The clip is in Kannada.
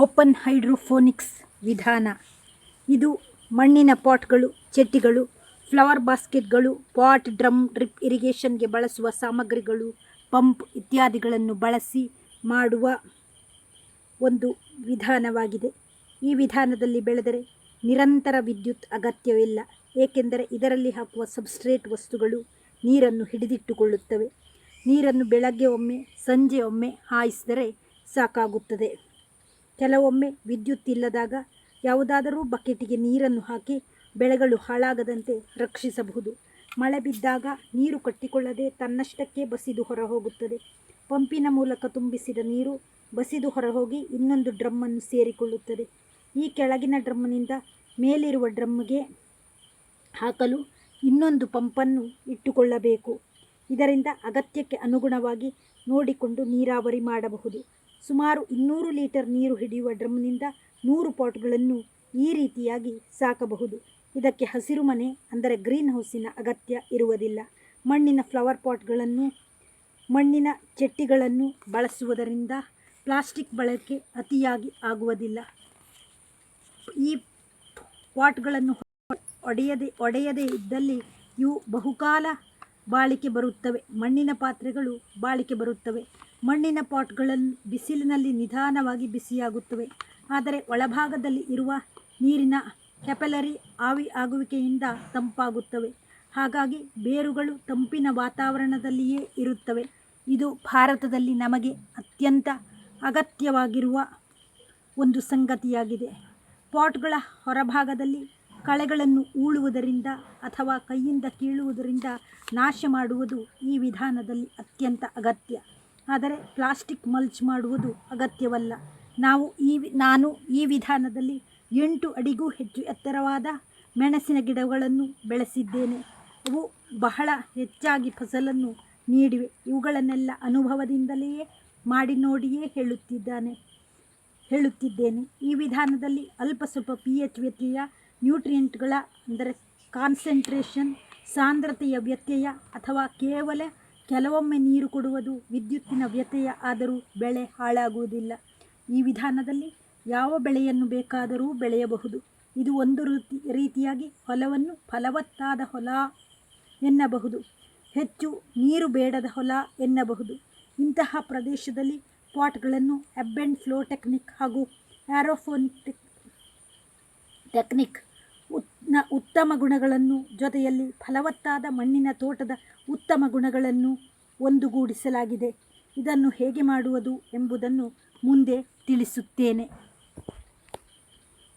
ಓಪನ್ ಹೈಡ್ರೋಫೋನಿಕ್ಸ್ ವಿಧಾನ. ಇದು ಮಣ್ಣಿನ ಪಾಟ್ಗಳು ಚಟ್ಟಿಗಳು ಫ್ಲವರ್ ಬಾಸ್ಕೆಟ್ಗಳು, ಪಾಟ್ ಡ್ರಮ್ ಡ್ರಿಪ್ ಇರಿಗೇಷನ್ಗೆ ಬಳಸುವ ಸಾಮಗ್ರಿಗಳು, ಪಂಪ್ ಇತ್ಯಾದಿಗಳನ್ನು ಬಳಸಿ ಮಾಡುವ ಒಂದು ವಿಧಾನವಾಗಿದೆ. ಈ ವಿಧಾನದಲ್ಲಿ ಬೆಳೆದರೆ ನಿರಂತರ ವಿದ್ಯುತ್ ಅಗತ್ಯವಿಲ್ಲ, ಏಕೆಂದರೆ ಇದರಲ್ಲಿ ಹಾಕುವ ಸಬ್ಸ್ಟ್ರೇಟ್ ವಸ್ತುಗಳು ನೀರನ್ನು ಹಿಡಿದಿಟ್ಟುಕೊಳ್ಳುತ್ತವೆ. ನೀರನ್ನು ಬೆಳಗ್ಗೆ ಒಮ್ಮೆ, ಸಂಜೆ ಒಮ್ಮೆ ಹಾಯಿಸಿದರೆ ಸಾಕಾಗುತ್ತದೆ. ಕೆಲವೊಮ್ಮೆ ವಿದ್ಯುತ್ ಇಲ್ಲದಾಗ ಯಾವುದಾದರೂ ಬಕೆಟಿಗೆ ನೀರನ್ನು ಹಾಕಿ ಬೆಳೆಗಳು ಹಾಳಾಗದಂತೆ ರಕ್ಷಿಸಬಹುದು. ಮಳೆ ಬಿದ್ದಾಗ ನೀರು ಕಟ್ಟಿಕೊಳ್ಳದೆ ತನ್ನಷ್ಟಕ್ಕೆ ಬಸಿದು ಹೊರಹೋಗುತ್ತದೆ. ಪಂಪಿನ ಮೂಲಕ ತುಂಬಿಸಿದ ನೀರು ಬಸಿದು ಹೊರಹೋಗಿ ಇನ್ನೊಂದು ಡ್ರಮ್ಮನ್ನು ಸೇರಿಕೊಳ್ಳುತ್ತದೆ. ಈ ಕೆಳಗಿನ ಡ್ರಮ್ಮಿನಿಂದ ಮೇಲಿರುವ ಡ್ರಮ್ಗೆ ಹಾಕಲು ಇನ್ನೊಂದು ಪಂಪನ್ನು ಇಟ್ಟುಕೊಳ್ಳಬೇಕು. ಇದರಿಂದ ಅಗತ್ಯಕ್ಕೆ ಅನುಗುಣವಾಗಿ ನೋಡಿಕೊಂಡು ನೀರಾವರಿ ಮಾಡಬಹುದು. ಸುಮಾರು ಇನ್ನೂರು ಲೀಟರ್ ನೀರು ಹಿಡಿಯುವ ಡ್ರಮ್ನಿಂದ ನೂರು ಪಾಟ್ಗಳನ್ನು ಈ ರೀತಿಯಾಗಿ ಸಾಕಬಹುದು. ಇದಕ್ಕೆ ಹಸಿರು ಮನೆ, ಅಂದರೆ ಗ್ರೀನ್ ಹೌಸಿನ ಅಗತ್ಯ ಇರುವುದಿಲ್ಲ. ಮಣ್ಣಿನ ಫ್ಲವರ್ ಪಾಟ್ಗಳನ್ನು, ಮಣ್ಣಿನ ಚಟ್ಟಿಗಳನ್ನು ಬಳಸುವುದರಿಂದ ಪ್ಲಾಸ್ಟಿಕ್ ಬಳಕೆ ಅತಿಯಾಗಿ ಆಗುವುದಿಲ್ಲ. ಈ ಪಾಟ್ಗಳನ್ನು ಒಡೆಯದೆ, ಒಡೆಯದೇ ಇದ್ದಲ್ಲಿ ಇವು ಬಹುಕಾಲ ಬಾಳಿಕೆ ಬರುತ್ತವೆ. ಮಣ್ಣಿನ ಪಾತ್ರೆಗಳು ಬಾಳಿಕೆ ಬರುತ್ತವೆ. ಮಣ್ಣಿನ ಪಾಟ್ಗಳನ್ನು ಬಿಸಿಲಿನಲ್ಲಿ ನಿಧಾನವಾಗಿ ಬಿಸಿಯಾಗುತ್ತವೆ. ಆದರೆ ಒಳಭಾಗದಲ್ಲಿ ಇರುವ ನೀರಿನ ಕೆಪಲರಿ ಆವಿ ಆಗುವಿಕೆಯಿಂದ ತಂಪಾಗುತ್ತವೆ. ಹಾಗಾಗಿ ಬೇರುಗಳು ತಂಪಿನ ವಾತಾವರಣದಲ್ಲಿಯೇ ಇರುತ್ತವೆ. ಇದು ಭಾರತದಲ್ಲಿ ನಮಗೆ ಅತ್ಯಂತ ಅಗತ್ಯವಾಗಿರುವ ಒಂದು ಸಂಗತಿಯಾಗಿದೆ. ಪಾಟ್ಗಳ ಹೊರಭಾಗದಲ್ಲಿ ಕಳೆಗಳನ್ನು ಊಳುವುದರಿಂದ ಅಥವಾ ಕೈಯಿಂದ ಕೀಳುವುದರಿಂದ ನಾಶ ಮಾಡುವುದು ಈ ವಿಧಾನದಲ್ಲಿ ಅತ್ಯಂತ ಅಗತ್ಯ. ಆದರೆ ಪ್ಲಾಸ್ಟಿಕ್ ಮಲ್ಚ್ ಮಾಡುವುದು ಅಗತ್ಯವಲ್ಲ. ನಾವು ಈ ನಾನು ಈ ವಿಧಾನದಲ್ಲಿ ಎಂಟು ಅಡಿಗೂ ಹೆಚ್ಚು ಎತ್ತರವಾದ ಮೆಣಸಿನ ಗಿಡಗಳನ್ನು ಬೆಳೆಸಿದ್ದೇನೆ. ಅವು ಬಹಳ ಹೆಚ್ಚಾಗಿ ಫಸಲನ್ನು ನೀಡಿವೆ. ಇವುಗಳನ್ನೆಲ್ಲ ಅನುಭವದಿಂದಲೇ ಮಾಡಿ ನೋಡಿಯೇ ಹೇಳುತ್ತಿದ್ದಾನೆ, ಹೇಳುತ್ತಿದ್ದೇನೆ. ಈ ವಿಧಾನದಲ್ಲಿ ಅಲ್ಪ ಸ್ವಲ್ಪ ಪಿ ಎಚ್ ವ್ಯತ್ಯಯ ನ್ಯೂಟ್ರಿಯೆಂಟ್ಗಳ ಅಂದರೆ ಕಾನ್ಸಂಟ್ರೇಷನ್, ಸಾಂದ್ರತೆಯ ವ್ಯತ್ಯಯ ಅಥವಾ ಕೇವಲ ಕೆಲವೊಮ್ಮೆ ನೀರು ಕೊಡುವುದು ವಿದ್ಯುತ್ತಿನ ವ್ಯತ್ಯಯ ಆದರೂ ಬೆಳೆ ಹಾಳಾಗುವುದಿಲ್ಲ. ಈ ವಿಧಾನದಲ್ಲಿ ಯಾವ ಬೆಳೆಯನ್ನು ಬೇಕಾದರೂ ಬೆಳೆಯಬಹುದು. ಇದು ಒಂದು ರೀತಿ, ರೀತಿಯಾಗಿ ಹೊಲವನ್ನು ಫಲವತ್ತಾದ ಹೊಲ ಎನ್ನಬಹುದು. ಹೆಚ್ಚು ನೀರು ಬೇಡದ ಹೊಲ ಎನ್ನಬಹುದು. ಇಂತಹ ಪ್ರದೇಶದಲ್ಲಿ ಪಾಟ್ಗಳನ್ನು ಎಬ್ ಆ್ಯಂಡ್ ಫ್ಲೋ ಟೆಕ್ನಿಕ್ ಹಾಗೂ ಆ್ಯರೋಫೋನಿಕ್ ಟೆಕ್, ಟೆಕ್ನಿಕ್ ಉತ್ನ ಉತ್ತಮ ಗುಣಗಳನ್ನು ಜೊತೆಯಲ್ಲಿ ಫಲವತ್ತಾದ ಮಣ್ಣಿನ ತೋಟದ ಉತ್ತಮ ಗುಣಗಳನ್ನು ಒಂದುಗೂಡಿಸಲಾಗಿದೆ. ಇದನ್ನು ಹೇಗೆ ಮಾಡುವುದು ಎಂಬುದನ್ನು ಮುಂದೆ ತಿಳಿಸುತ್ತೇನೆ.